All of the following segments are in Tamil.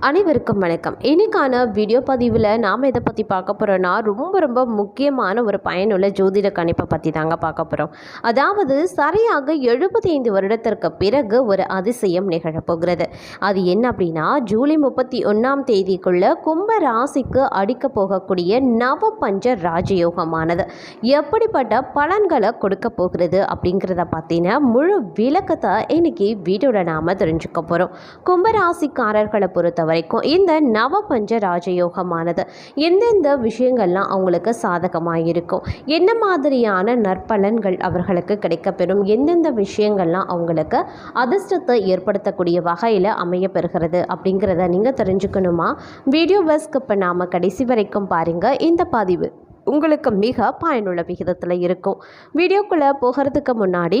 அனைவருக்கும் வணக்கம். இன்னைக்கான வீடியோ பதிவில் நாம் எதை பற்றி பார்க்க போகிறோன்னா ரொம்ப ரொம்ப முக்கியமான ஒரு பயனுள்ள ஜோதிட கணிப்பை பற்றி தாங்க பார்க்க போகிறோம் அதாவது சரியாக எழுபத்தைந்து வருடத்திற்கு பிறகு ஒரு அதிசயம் நிகழப்போகிறது அது என்ன அப்படின்னா ஜூலை முப்பத்தி ஒன்றாம் தேதிக்குள்ள கும்ப ராசிக்கு அடிக்க போகக்கூடிய நவ பஞ்ச ராஜயோகமானது. எப்படிப்பட்ட பலன்களை கொடுக்க போகிறது அப்படிங்கிறத பற்றின முழு விளக்கத்தை இன்னைக்கு வீடியோட நாம் தெரிஞ்சுக்க போகிறோம் கும்பராசிக்காரர்களை பொறுத்த வரைக்கும் இந்த நவபஞ்ச ராஜயோகமானது எந்தெந்த விஷயங்கள்லாம் அவங்களுக்கு சாதகமாக இருக்கும் என்ன மாதிரியான நற்பலன்கள் அவர்களுக்கு கிடைக்கப்பெறும்? எந்தெந்த விஷயங்கள்லாம் அவங்களுக்கு அதிர்ஷ்டத்தை ஏற்படுத்தக்கூடிய வகையில் அமையப்பெறுகிறது அப்படிங்கிறத நீங்கள் தெரிஞ்சுக்கணுமா? வீடியோ பஸ்க்கு இப்போ நாம் கடைசி வரைக்கும் பாருங்கள் இந்த பதிவு உங்களுக்கு மிக பயனுள்ள விகிதத்தில் இருக்கும். வீடியோக்குள்ளே போகிறதுக்கு முன்னாடி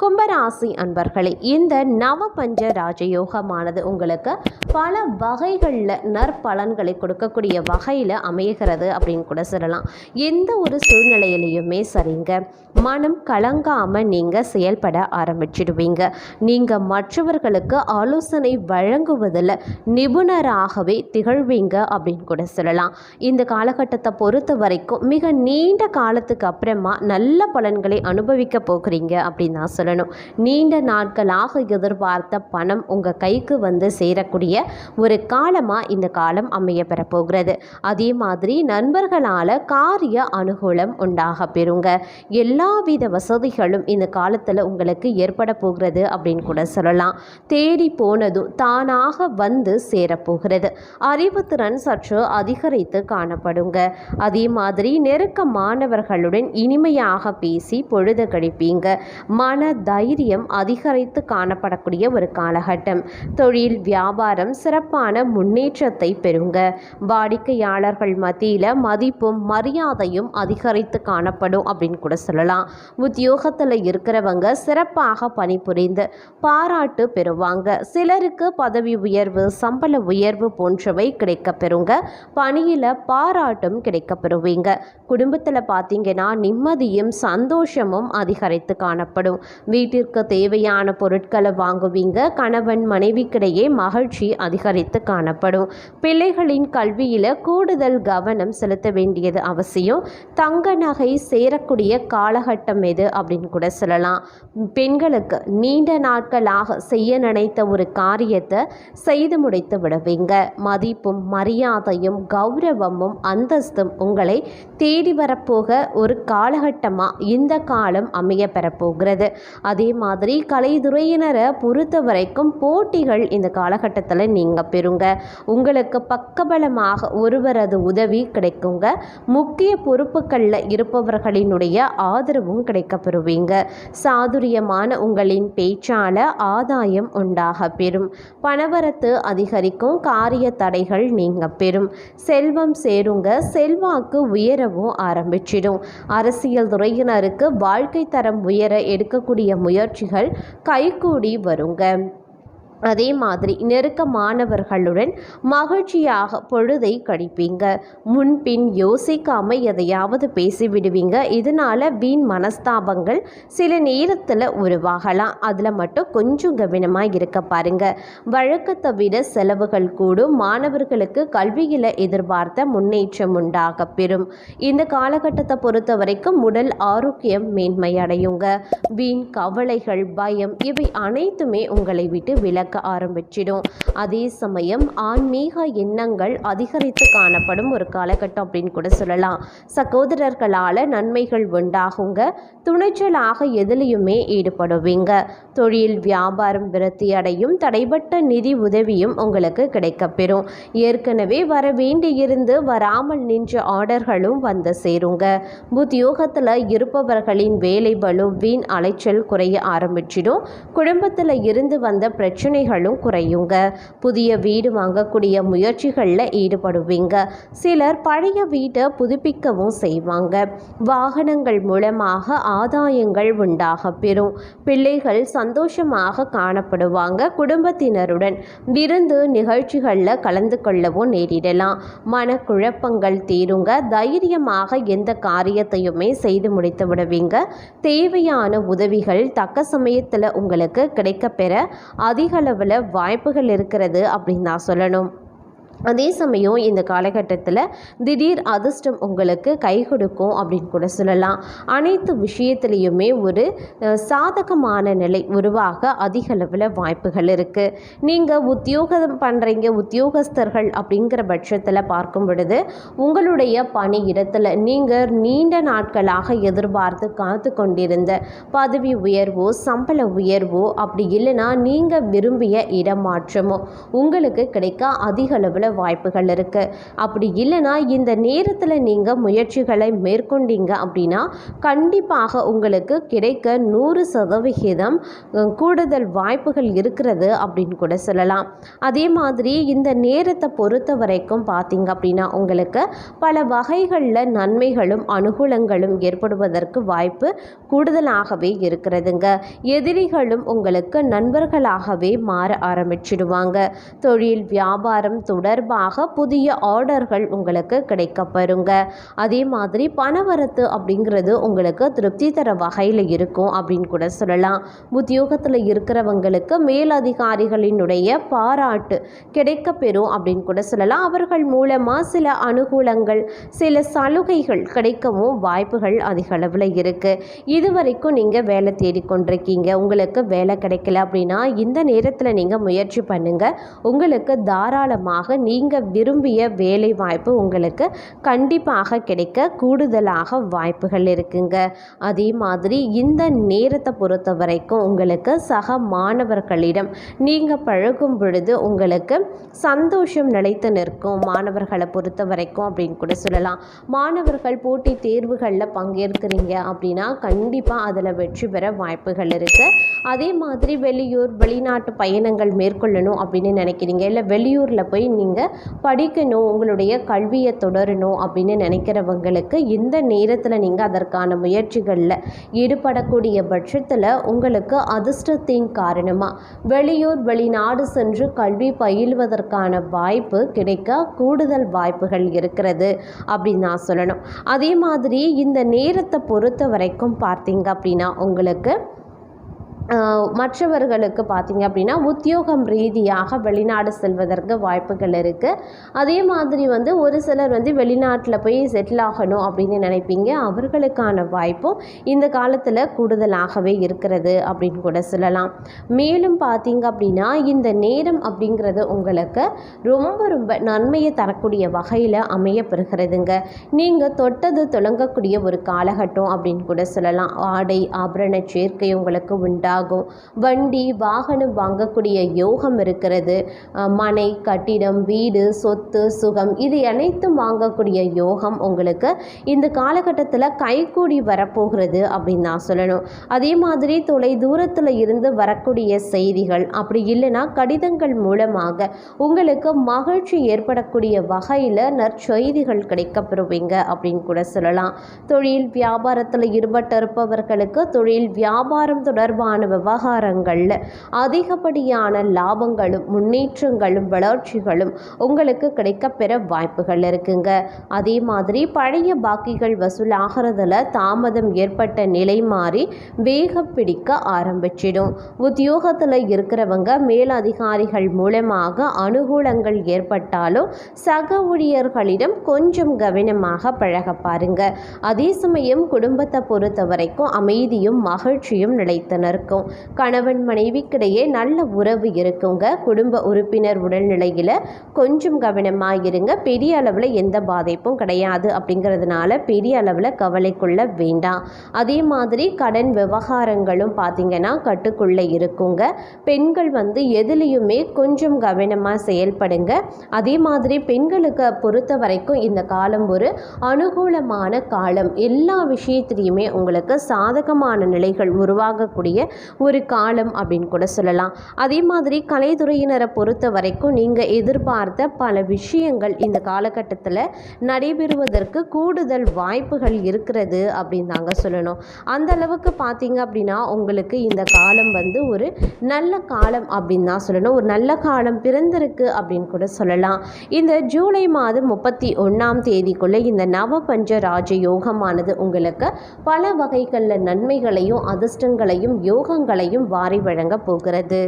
கும்பராசி அன்பர்களே இந்த நவபஞ்ச ராஜயோகமானது உங்களுக்கு பல வகைகளில் நற்பலன்களை கொடுக்கக்கூடிய வகையில் அமைகிறது அப்படின்னு கூட சொல்லலாம். எந்த ஒரு சூழ்நிலையிலையுமே சரிங்க. மனம் கலங்காமல் நீங்கள் செயல்பட ஆரம்பிச்சிடுவீங்க. நீங்கள் மற்றவர்களுக்கு ஆலோசனை வழங்குவதில் நிபுணராகவே திகழ்வீங்க அப்படின்னு கூட சொல்லலாம். இந்த காலகட்டத்தை பொறுத்த வரைக்கும் மிக நீண்ட காலத்துக்கு அப்புறமா நல்ல பலன்களை அனுபவிக்க போகிறீங்க அப்படின்னு தான் சொல்லணும். நீண்ட நாட்களாக எதிர்பார்த்த பணம் உங்கள் கைக்கு வந்து சேரக்கூடிய ஒரு காலமாக இந்த காலம் அமைய பெறப்போகிறது. அதே மாதிரி நண்பர்களால் காரிய அனுகூலம் உண்டாக பெறுங்க. எல்லாவித வசதிகளும் இந்த காலத்தில் உங்களுக்கு ஏற்பட போகிறது அப்படின்னு கூட சொல்லலாம். தேடி போனதும் தானாக வந்து சேரப்போகிறது. அறிவுத்திறன் சற்று அதிகரித்து காணப்படுங்க. அதே மாதிரி நெருக்கமானவர்களுடன் இனிமையாக பேசி பொழுது கழிப்பீங்க. மன தைரியம் அதிகரித்து காணப்படக்கூடிய ஒரு காலகட்டம். தொழில் வியாபாரம் சிறப்பான முன்னேற்றத்தை பெறுங்க. வாடிக்கையாளர்கள் மத்தியில் மதிப்பும் மரியாதையும் அதிகரித்து காணப்படும் அப்படின்னு கூட சொல்லலாம். உத்தியோகத்தில் இருக்கிறவங்க சிறப்பாக பணிபுரிந்து பாராட்டு பெறுவாங்க. சிலருக்கு பதவி உயர்வு சம்பள உயர்வு போன்றவை கிடைக்க பெறுங்க. பணியில் பாராட்டும் கிடைக்க பெறுவீங்க. குடும்பத்தில் பார்த்தீங்கன்னா நிம்மதியும் சந்தோஷமும் அதிகரித்து காணப்படும். வீட்டிற்கு தேவையான பொருட்களை வாங்குவீங்க. கணவன் மனைவிக்கிடையே மகிழ்ச்சி அதிகரித்து காணப்படும். பிள்ளைகளின் கல்வியில் கூடுதல் கவனம் செலுத்த வேண்டியது அவசியம். தங்க நகை சேரக்கூடிய காலகட்டம் எது அப்படின்னு கூட சொல்லலாம். பெண்களுக்கு நீண்ட நாட்களாக செய்ய நினைத்த ஒரு காரியத்தை செய்து முடித்து விடுவீங்க. மதிப்பும் மரியாதையும் கௌரவமும் அந்தஸ்தும் உங்களை தேடி வரப்போக ஒரு காலகட்டமாக இந்த காலம் அமைய பெறப்போகிறது அதே மாதிரி கலைத்துறையினரை பொறுத்த வரைக்கும் போட்டிகள் இந்த காலகட்டத்தில் நீங்கள் பெறுங்க. உங்களுக்கு பக்கபலமாக ஒருவரது உதவி கிடைக்குங்க. முக்கிய பொறுப்புகளில் இருப்பவர்களினுடைய ஆதரவும் கிடைக்க பெறுவீங்க சாதுரியமான உங்களின் பேச்சால் ஆதாயம் உண்டாக பெறும். பணவரத்து அதிகரிக்கும் காரிய தடைகள் நீங்க பெறும். செல்வம் சேருங்க. செல்வாக்கு உயரவும் ஆரம்பிச்சிடும். அரசியல் துறையினருக்கு வாழ்க்கை தரம் உயர எடுக்கக்கூடிய முயற்சிகள் கைகூடி வருங்க. அதே மாதிரி நெருக்கமானவர்களுடன் மகிழ்ச்சியாக பொழுதை கழிப்பீங்க. முன்பின் யோசிக்காம எதையாவது பேசிவிடுவீங்க. இதனால வீண் மனஸ்தாபங்கள் சில நேரத்தில் உருவாகலாம். அதில் மட்டும் கொஞ்சம் கவனமாக இருக்க பாருங்க. வழக்கத்தை விட செலவுகள் கூடும். மாணவர்களுக்கு கல்வியில் எதிர்பார்த்த முன்னேற்றம் உண்டாக பெறும். இந்த காலகட்டத்தை பொறுத்த வரைக்கும் உடல் ஆரோக்கியம் மேன்மையடையுங்க. வீண் கவலைகள் பயம் இவை அனைத்துமே உங்களை விட்டு விலக ஆரம்பிச்சிடும். அதே சமயம் ஆன்மீக எண்ணங்கள் அதிகரித்து காணப்படும் ஒரு காலகட்டம் அப்படின்னு கூட சொல்லலாம். சகோதரர்களால் நன்மைகள் உண்டாகுங்க. துணிச்சலாக எதிலையுமே ஈடுபடுவீங்க. தொழில் வியாபாரம் விருத்தி அடையும் தடைப்பட்ட நிதி உதவியும் உங்களுக்கு கிடைக்கப்பெறும். ஏற்கனவே வர வேண்டியிருந்து வராமல் நின்ற ஆர்டர்களும் வந்து சேருங்க. உத்தியோகத்தில் இருப்பவர்களின் வேலை பலு வீண் அலைச்சல் குறைய ஆரம்பிச்சிடும். குடும்பத்தில் இருந்து வந்த பிரச்சனை பிரச்சனைகளும் குறையுங்க. புதிய வீடு வாங்கக்கூடிய முயற்சிகளில் ஈடுபடுவீங்க. சிலர் பழைய வீட்டை புதுப்பிக்கவும் செய்வாங்க. வாகனங்கள் மூலமாக ஆதாயங்கள் உண்டாக பெறும். பிள்ளைகள் சந்தோஷமாக காணப்படுவாங்க. குடும்பத்தினருடன் விருந்து நிகழ்ச்சிகளில் கலந்து கொள்ளவும் நேரிடலாம். மனக்குழப்பங்கள் தீருங்க. தைரியமாக எந்த காரியத்தையுமே செய்து முடித்து விடுவீங்க. தேவையான உதவிகள் தக்க சமயத்தில் உங்களுக்கு கிடைக்கப்பெற அதிக அளவில் வாய்ப்புகள் இருக்கிறது அப்படின்னு தான் சொல்லணும். அதே சமயம் இந்த காலகட்டத்தில் திடீர் அதிர்ஷ்டம் உங்களுக்கு கை கொடுக்கும் அப்படின்னு கூட சொல்லலாம். அனைத்து விஷயத்துலேயுமே ஒரு சாதகமான நிலை உருவாக அதிக அளவில் வாய்ப்புகள் இருக்குது நீங்கள் உத்தியோகம் பண்ணுறீங்க உத்தியோகஸ்தர்கள் அப்படிங்கிற பட்சத்தில் பார்க்கும் பொழுது உங்களுடைய பணி இடத்துல நீங்கள் நீண்ட நாட்களாக எதிர்பார்த்து காத்து கொண்டிருந்த பதவி உயர்வோ சம்பள உயர்வோ அப்படி இல்லைன்னா நீங்கள் விரும்பிய இடமாற்றமோ உங்களுக்கு கிடைக்க அதிக அளவில் வாய்ப்புகள் இருக்குது அப்படி இல்லைன்னா இந்த நேரத்தில் நீங்கள் முயற்சிகளை மேற்கொண்டீங்க அப்படின்னா கண்டிப்பாக உங்களுக்கு கிடைக்க நூறு சதவிகிதம் கூடுதல் வாய்ப்புகள் இருக்கிறது அப்படின்னு கூட சொல்லலாம். அதே மாதிரி இந்த நேரத்தை பொறுத்த வரைக்கும் பார்த்தீங்க அப்படின்னா உங்களுக்கு பல வகைகளில் நன்மைகளும் அனுகூலங்களும் ஏற்படுவதற்கு வாய்ப்பு கூடுதலாகவே இருக்கிறதுங்க. எதிரிகளும் உங்களுக்கு நண்பர்களாகவே மாற ஆரம்பிச்சிடுவாங்க. தொழில் வியாபாரம் தொடர் தொடர்பாக புதிய ஆர்டர்கள் உங்களுக்கு கிடைக்கப்பெறுங்க. அதே மாதிரி பணவரத்து அப்படிங்கிறது உங்களுக்கு திருப்தி தர வகையில் இருக்கும் அப்படின்னு கூட சொல்லலாம். உத்தியோகத்தில் இருக்கிறவங்களுக்கு மேலதிகாரிகளினுடைய பாராட்டு கிடைக்கப்பெறும் அப்படின்னு கூட சொல்லலாம். அவர்கள் மூலமாக சில அனுகூலங்கள் சில சலுகைகள் கிடைக்கவும் வாய்ப்புகள் அதிக அளவில் இருக்குது இது வரைக்கும் நீங்கள் வேலை தேடிக்கொண்டிருக்கீங்க உங்களுக்கு வேலை கிடைக்கல அப்படின்னா இந்த நேரத்தில் நீங்கள் முயற்சி பண்ணுங்கள் உங்களுக்கு தாராளமாக நீங்கள் விரும்பிய வேலை வாய்ப்பு உங்களுக்கு கண்டிப்பாக கிடைக்க கூடுதலாக வாய்ப்புகள் இருக்குங்க. அதே மாதிரி இந்த நேரத்தை பொறுத்த வரைக்கும் உங்களுக்கு சக மாணவர்களிடம் நீங்கள் பழகும் பொழுது உங்களுக்கு சந்தோஷம் நிலைத்து நிற்கும். மாணவர்களை பொறுத்த வரைக்கும் அப்படின்னு கூட சொல்லலாம். மாணவர்கள் போட்டி தேர்வுகளில் பங்கேற்கிறீங்க அப்படின்னா கண்டிப்பாக அதில் வெற்றி பெற வாய்ப்புகள் இருக்குது அதே மாதிரி வெளியூர் வெளிநாட்டு பயணங்கள் மேற்கொள்ளணும் அப்படின்னு நினைக்கிறீங்க. இல்லை வெளியூரில் போய் நீங்கள் படிக்கணும் உங்களுடைய கல்வியை தொடரணும் அப்படின்னு நினைக்கிறவங்களுக்கு இந்த நேரத்தில் நீங்கள் அதற்கான முயற்சிகளில் ஈடுபடக்கூடிய பட்சத்தில் உங்களுக்கு அதிர்ஷ்டத்தின் காரணமாக வெளியூர் வெளிநாடு சென்று கல்வி பயில்வதற்கான வாய்ப்பு கிடைக்க கூடுதல் வாய்ப்புகள் இருக்கிறது அப்படின்னு நான் சொல்லணும். அதே மாதிரி இந்த நேரத்தை பொறுத்த வரைக்கும் பார்த்தீங்க அப்படின்னா உங்களுக்கு மற்றவர்களுக்கு பார்த்திங்க அப்படின்னா உத்தியோகம் ரீதியாக வெளிநாடு செல்வதற்கு வாய்ப்புகள் இருக்குது அதே மாதிரி வந்து ஒரு சிலர் வந்து வெளிநாட்டில் போய் செட்டில் ஆகணும் அப்படின்னு நினைப்பீங்க. அவர்களுக்கான வாய்ப்பும் இந்த காலத்தில் கூடுதலாகவே இருக்கிறது அப்படின்னு கூட சொல்லலாம். மேலும் பார்த்தீங்க அப்படின்னா இந்த நேரம் அப்படிங்கிறது உங்களுக்கு ரொம்ப ரொம்ப நன்மையை தரக்கூடிய வகையில் அமையப்பெறுகிறதுங்க. நீங்கள் தொட்டது தொடங்கக்கூடிய ஒரு காலகட்டம் அப்படின்னு கூட சொல்லலாம். ஆடை ஆபரண சேர்க்கை உங்களுக்கு உண்டாகும் வண்டி வாகனம் வாங்கக்கூடிய யோகம் இருக்கிறது. மனை கட்டிடம் வீடு சொத்து சுகம் இது அனைத்தும் வாங்கக்கூடிய யோகம் உங்களுக்கு இந்த காலகட்டத்தில் கைகூடி வரப்போகிறது அப்படின்னு நான் சொல்லணும். அதே மாதிரி தொலை தூரத்தில் இருந்து வரக்கூடிய செய்திகள் அப்படி இல்லைன்னா கடிதங்கள் மூலமாக உங்களுக்கு மகிழ்ச்சி ஏற்படக்கூடிய வகையில் நற்செய்திகள் கிடைக்கப்பெறுவீங்க அப்படின்னு கூட சொல்லலாம். தொழில் வியாபாரத்தில் ஈடுபட்டிருப்பவர்களுக்கு தொழில் வியாபாரம் தொடர்பான விவகாரங்களில் அதிகப்படியான லாபங்களும் முன்னேற்றங்களும் வளர்ச்சிகளும் உங்களுக்கு கிடைக்கப்பெற வாய்ப்புகள் இருக்குங்க. அதே மாதிரி பழைய பாக்கிகள் வசூலாகிறதுல தாமதம் ஏற்பட்ட நிலை மாறி வேகம் பிடிக்க ஆரம்பிச்சிடும். உத்தியோகத்தில் இருக்கிறவங்க மேலதிகாரிகள் மூலமாக அனுகூலங்கள் ஏற்பட்டாலும் சக ஊழியர்களிடம் கொஞ்சம் கவனமாக பழக பாருங்க. அதே சமயம் குடும்பத்தை பொறுத்த வரைக்கும் அமைதியும் மகிழ்ச்சியும் நிலைத்து நிற்கும். கணவன் மனைவிக்கிடையே நல்ல உறவு இருக்குங்க. குடும்ப உறுப்பினர் உடல்நிலையில் கொஞ்சம் கவனமாக இருங்க பெரிய அளவில் எந்த பாதிப்பும் கிடையாது அப்படிங்கிறதுனால பெரிய அளவில் கவலை கொள்ள வேண்டாம். அதே மாதிரி கடன் விவகாரங்களும் பார்த்தீங்கன்னா கட்டுக்குள்ளே இருக்குங்க. பெண்கள் வந்து எதுலேயுமே கொஞ்சம் கவனமாக செயல்படுங்க. அதே மாதிரி பெண்களுக்கு பொறுத்த வரைக்கும் இந்த காலம் ஒரு அனுகூலமான காலம். எல்லா விஷயத்திலையுமே உங்களுக்கு சாதகமான நிலைகள் உருவாகக்கூடிய ஒரு காலம் அப்படின்னு கூட சொல்லலாம். அதே மாதிரி கலைத்துறையினரை பொறுத்த வரைக்கும் நீங்கள் எதிர்பார்த்த பல விஷயங்கள் இந்த காலகட்டத்தில் நடைபெறுவதற்கு கூடுதல் வாய்ப்புகள் இருக்கிறது அப்படின்னு தாங்க சொல்லணும். அந்த அளவுக்கு பார்த்தீங்க அப்படின்னா உங்களுக்கு இந்த காலம் வந்து ஒரு நல்ல காலம் அப்படின்னு தான் சொல்லணும். ஒரு நல்ல காலம் பிறந்திருக்கு அப்படின்னு கூட சொல்லலாம். இந்த ஜூலை மாதம் முப்பத்தி ஒன்றாம் தேதிக்குள்ளே இந்த நவபஞ்ச ராஜ யோகமானது உங்களுக்கு பல வகைகளில் நன்மைகளையும் அதிர்ஷ்டங்களையும் யோகங்களையும் வாரி வழங்கப் போகிறது.